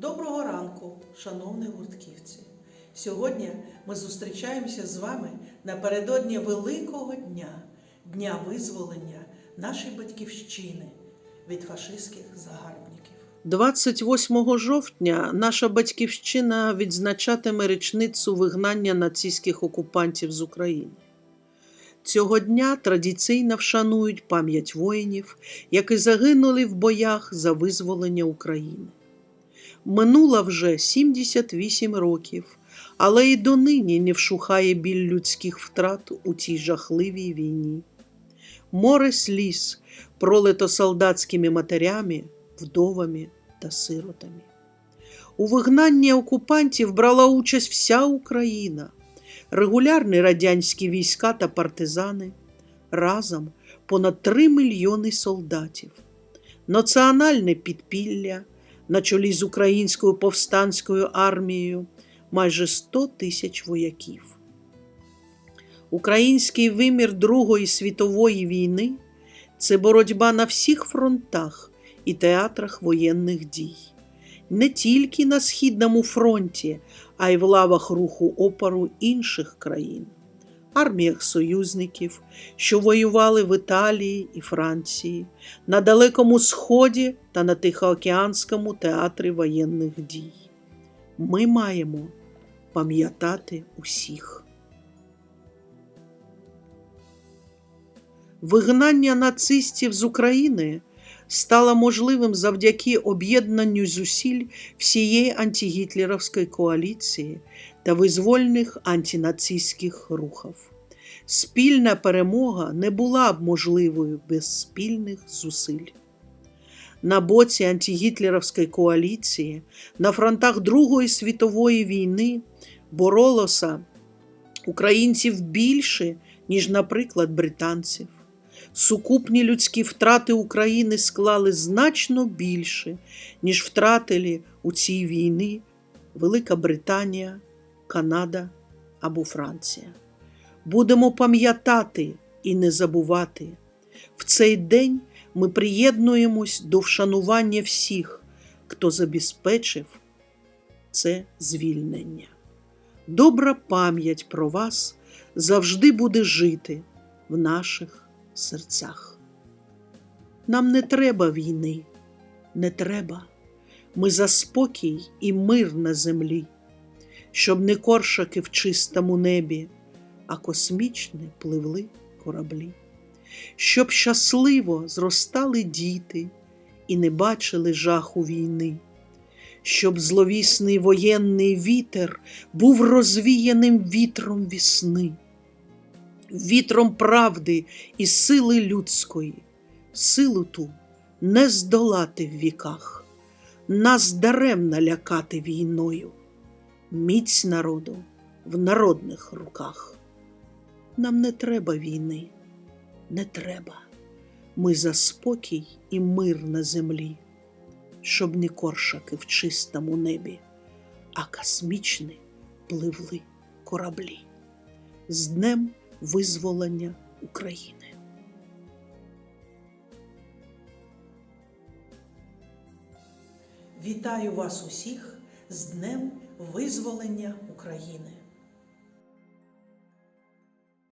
Доброго ранку, шановні гуртківці! Сьогодні ми зустрічаємося з вами напередодні великого дня, Дня визволення нашої батьківщини від фашистських загарбників. 28 жовтня наша батьківщина відзначатиме річницю вигнання нацистських окупантів з України. Цього дня традиційно вшанують пам'ять воїнів, які загинули в боях за визволення України. Минуло вже 78 років, але і донині не вшухає біль людських втрат у цій жахливій війні. Море сліз пролито солдатськими матерями, вдовами та сиротами. У вигнанні окупантів брала участь вся Україна, регулярні радянські війська та партизани, разом понад 3 мільйони солдатів, національне підпілля на чолі з українською повстанською армією майже 100 тисяч вояків. Український вимір Другої світової війни це боротьба на всіх фронтах і театрах воєнних дій, не тільки на Східному фронті, а й в лавах руху опору інших країн, арміях союзників, що воювали в Італії і Франції, на Далекому Сході та на Тихоокеанському театрі воєнних дій. Ми маємо пам'ятати усіх. Вигнання нацистів з України стало можливим завдяки об'єднанню зусиль всієї антигітлерівської коаліції та визвольних антинацистських рухів. Спільна перемога не була б можливою без спільних зусиль. На боці антигітлерівської коаліції на фронтах Другої світової війни боролося українців більше, ніж, наприклад, британців. Сукупні людські втрати України склали значно більше, ніж втратили у цій війні Велика Британія, Канада або Франція. Будемо пам'ятати і не забувати. В цей день ми приєднуємось до вшанування всіх, хто забезпечив це звільнення. Добра пам'ять про вас завжди буде жити в наших серцях. Нам не треба війни, не треба. Ми за спокій і мир на землі, щоб не коршаки в чистому небі, а космічне пливли кораблі, щоб щасливо зростали діти і не бачили жаху війни, щоб зловісний воєнний вітер був розвіяним вітром вісни. Вітром правди і сили людської, силу ту не здолати в віках, нас даремно лякати війною, міць народу в народних руках. Нам не треба війни, не треба. Ми за спокій і мир на землі, щоб не коршаки в чистому небі, а космічні пливли кораблі. З днем визволення України. Вітаю вас усіх з Днем визволення України!